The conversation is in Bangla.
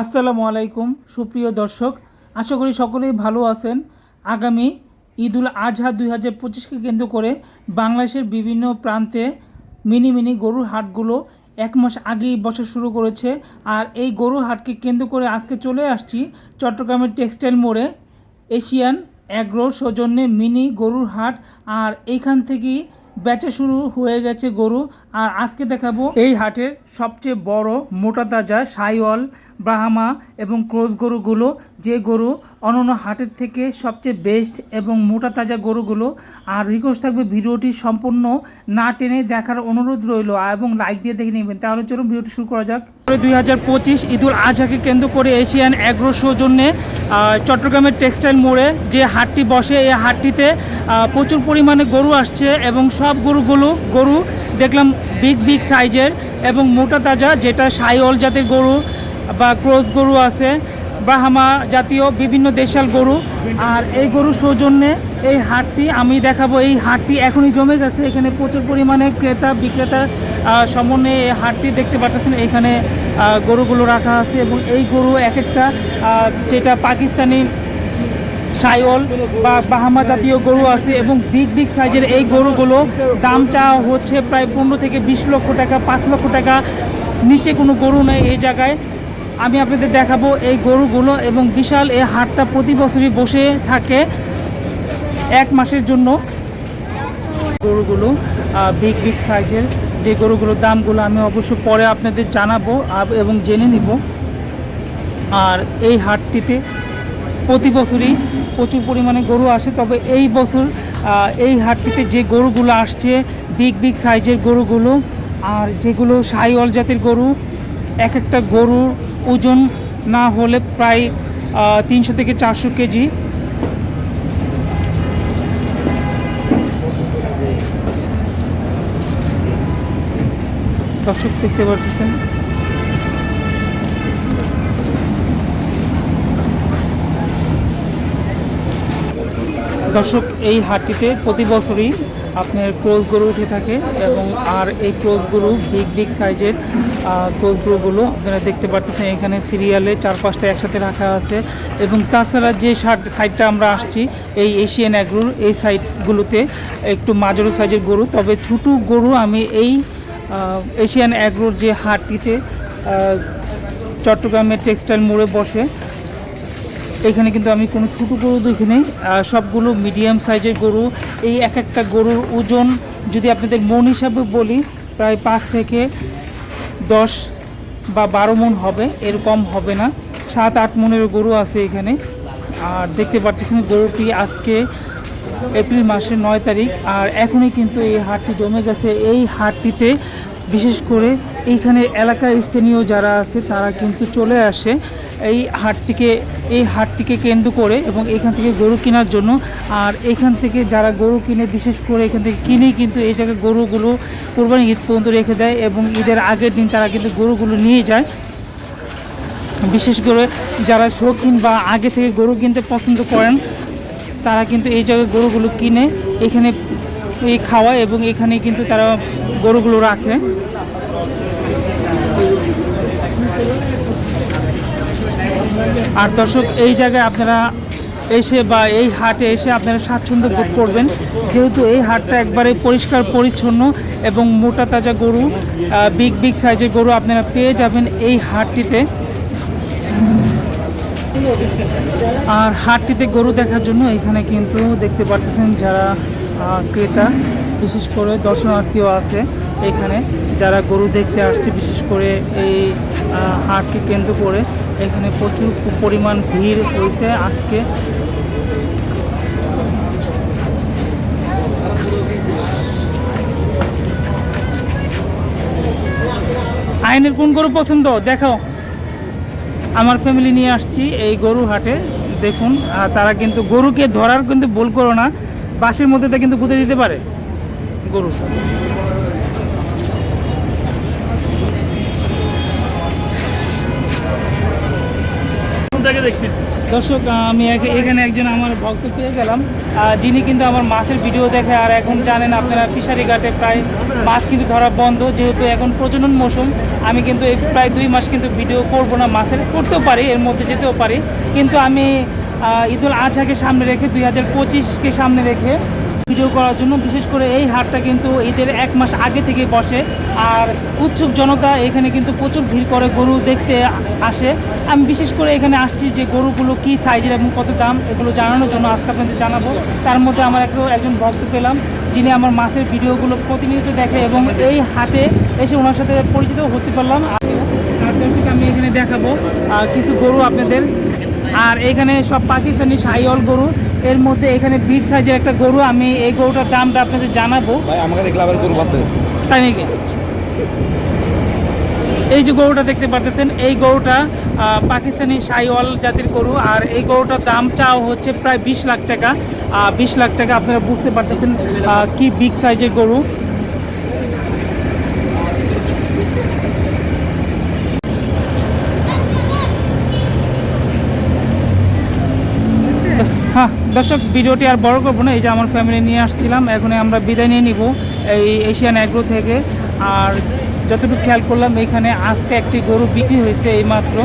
আসসালামু আলাইকুম, সুপ্রিয় দর্শক, আশা করি সকলেই ভালো আছেন। আগামী ঈদুল আজহা দুই হাজার পঁচিশকে কেন্দ্র করে বাংলাদেশের বিভিন্ন প্রান্তে মিনি মিনি গরুর হাটগুলো এক মাস আগেই বসা শুরু করেছে। আর এই গরুর হাটকে কেন্দ্র করে আজকে চলে আসছি চট্টগ্রামের টেক্সটাইল মোড়ে এশিয়ান অ্যাগ্রো সৌজন্যে মিনি গরুর হাট। আর এইখান থেকেই বেচা শুরু হয়ে গেছে গরু। আর আজকে দেখাবো এই হাটের সবচেয়ে বড় মোটা তাজা সাইওয়াল, ব্রাহ্মা এবং ক্রোজ গরুগুলো। যে গরু অন্যান্য হাটের থেকে সবচেয়ে বেস্ট এবং মোটা তাজা গরুগুলো। আর রিকোয়েস্ট থাকবে ভিডিওটি সম্পূর্ণ না টেনে দেখার অনুরোধ রইল এবং লাইক দিয়ে দেখে নেবেন। তাহলে চলুন ভিডিওটি শুরু করা যাক। দুই হাজার পঁচিশ ঈদুল আজহাকে কেন্দ্র করে এশিয়ান অ্যাগ্রো সৌজন্যে আহ, চট্টগ্রামের টেক্সটাইল মোড়ে যে হাটটি বসে এই হাটটিতে প্রচুর পরিমাণে গরু আসছে এবং সব গরুগুলো গরু দেখলাম বিগ বিগ সাইজের এবং মোটা তাজা যেটা সাইওল জাতের গরু বা ক্রোজ গরু আছে। ব্রাহ্মা জাতীয় বিভিন্ন দেশাল গরু। আর এই গরু সৌজন্যে এই হাটটি আমি দেখাবো। এই হাটটি এখনই জমে গেছে। এখানে প্রচুর পরিমাণে ক্রেতা, বিক্রেতার সমন্বয়ে এই হাটটি দেখতে পাচ্ছেন এখানে গরুগুলো রাখা আছে এবং এই গরু এক একটা যেটা পাকিস্তানি সাইওল বা বাহামা জাতীয় গরু আছে এবং বিগ বিগ সাইজের এই গরুগুলো দাম চাওয়া হচ্ছে প্রায় পনেরো থেকে বিশ লক্ষ টাকা, পাঁচ লক্ষ টাকা নিচে কোনো গরু নেই এই জায়গায়। আমি আপনাদের দেখাবো এই গরুগুলো এবং বিশাল এই হাটটা প্রতি বছরই বসে থাকে এক মাসের জন্য। গরুগুলো বিগ বিগ সাইজের যে গরুগুলোর দামগুলো আমি অবশ্য পরে আপনাদের জানাব এবং জেনে নিব। আর এই হাটটিতে প্রতি বছরই প্রচুর পরিমাণে গরু আসে, তবে এই বছর এই হাটটিতে যে গরুগুলো আসছে বিগ বিগ সাইজের গরুগুলো, আর যেগুলো সাইওয়াল জাতের গরু, এক একটা গরুর ওজন না হলে প্রায় তিনশো থেকে চারশো কেজি। দর্শক দেখতে পাচ্ছেন। দর্শক, এই হাটটিতে প্রতি বছরই আপনার ক্রোজ গরু উঠে থাকে এবং আর এই ক্রোজ গরু বিগ বিগ সাইজের ক্রোজ গরুগুলো আপনারা দেখতে পাচ্ছেন এখানে সিরিয়ালে চার পাঁচটা একসাথে রাখা আছে এবং তাছাড়া যে সাইড সাইডটা আমরা আসছি, এই এশিয়ান অ্যাগ্রোর এই সাইডগুলোতে একটু মাঝারো সাইজের গরু, তবে ছোটো গরু আমি এই এশিয়ান অ্যাগ্রোর যে হাটটিতে চট্টগ্রামের টেক্সটাইল মোড়ে বসে এখানে কিন্তু আমি কোনো ছোটো গরু দেখি নেই সবগুলো মিডিয়াম সাইজের গরু। এই এক একটা গরুর ওজন যদি আপনাদের মন হিসাবে বলি, প্রায় পাঁচ থেকে দশ বা বারো মন হবে এরকম হবে না। সাত, আট মনের গরু আছে এখানে। আর দেখতে পাচ্ছেন গরুটি আজকে এপ্রিল মাসের নয় তারিখ। আর এখনই কিন্তু এই হাটটি জমে গেছে। এই হাটটিতে বিশেষ করে এইখানে এলাকা স্থানীয় যারা আছে, তারা কিন্তু চলে আসে। এই হাটটিকে এই হাটটিকে কেন্দ্র করে এবং এখান থেকে গরু কেনার জন্য। আর এখান থেকে যারা গরু কিনে, বিশেষ করে এখান থেকে কিনেই কিন্তু এই জায়গায় গরুগুলো কোরবানি ঈদ পর্যন্ত রেখে দেয় এবং ঈদের আগের দিন তারা কিন্তু গরুগুলো নিয়ে যায়। বিশেষ করে যারা শৌখিন বা আগে থেকে গরু কিনতে পছন্দ করেন, তারা কিন্তু এই জায়গায় গরুগুলো কিনে এখানে এই খাওয়ায় এবং এখানে কিন্তু তারা গরুগুলো রাখে। আর দর্শক, এই জায়গায় আপনারা এসে বা এই হাটে এসে আপনারা স্বাচ্ছন্দ্য বোধ করবেন। যেহেতু এই হাটটা একবারে পরিষ্কার, পরিচ্ছন্ন এবং মোটা তাজা গরু বিগ বিগ সাইজের গরু আপনারা পেয়ে যাবেন এই হাটটিতে। আর হাটটিতে গরু দেখার জন্য এখানে কিন্তু দেখতে পাচ্ছেন যারা ক্রেতা, বিশেষ করে দর্শনার্থীও আছে এখানে, যারা গরু দেখতে আসছে, বিশেষ করে এই হাটকে কেন্দ্র করে। এখানে প্রচুর পরিমাণ ভিড় হয়েছে আজকে। আইনের কোন গরু পছন্দ? দেখো আমার ফ্যামিলি নিয়ে আসছি এই গরু হাটে, দেখুন। তারা কিন্তু গরুকে ধরার কিন্তু ভুল করো না বাসের মধ্যে কিন্তু গুঁতে দিতে পারে গরু দর্শক আমি এখানে একজন আমার ভক্ত পেয়ে গেলাম। যিনি কিন্তু আমার মাছের ভিডিও দেখে আর এখন জানেন আপনারা ফিশারি ঘাটে প্রায় মাছ কিন্তু ধরা বন্ধ। যেহেতু এখন প্রজনন মৌসুম, আমি কিন্তু প্রায় দুই মাস কিন্তু ভিডিও করব না, মাছের করতেও পারি, এর মধ্যে যেতেও পারি। কিন্তু আমি ঈদুল আজহাকে সামনে রেখে, দুই হাজার পঁচিশকে সামনে রেখে ভিডিও করার জন্য। বিশেষ করে এই হাটটা কিন্তু ঈদের এক মাস আগে থেকে বসে। আর উৎসুক জনতা এখানে কিন্তু প্রচুর ভিড় করে গরু দেখতে আসে। আমি বিশেষ করে এখানে আসছি যে গরুগুলো কী সাইজের এবং কত দাম, এগুলো জানানোর জন্য আজকে আপনাদের জানাব। তার মধ্যে আমার একজন ভক্ত পেলাম, যিনি আমার মাছের ভিডিওগুলো প্রতিনিয়ত দেখে এবং এই হাতে এসে ওনার সাথে পরিচিত হতে পারলাম। আর আমি এখানে দেখাবো কিছু গরু আপনাদের। আর এখানে সব পাকিস্তানি সাইওয়াল গরু। এর মধ্যে এখানে বিগ সাইজের একটা গরু আমি এই গরুটার দামটা আপনাদের জানাব। ভাই আমাকে দেখলে আবার গরু তাই নাকি? এই যে গরুটা দেখতে পাচ্ছেন এই গরুটা পাকিস্তানি সাইওয়াল জাতির গরু আর এই গরুটার দাম চাও হচ্ছে প্রায় বিশ লাখ টাকা। বিশ লাখ টাকা আপনারা বুঝতে পারতেছেন কি বিগ সাইজের গরু হ্যাঁ দর্শক, ভিডিওটি আর বড় করব না, এই যে আমার ফ্যামিলি নিয়ে আসছিলাম এখন আমরা বিদায় নিয়ে নিব এই এশিয়ান অ্যাগ্রো থেকে। আর যতটুকু খেয়াল করলাম, এখানে আজকে একটি গরু বিক্রি হয়েছে এইমাত্র।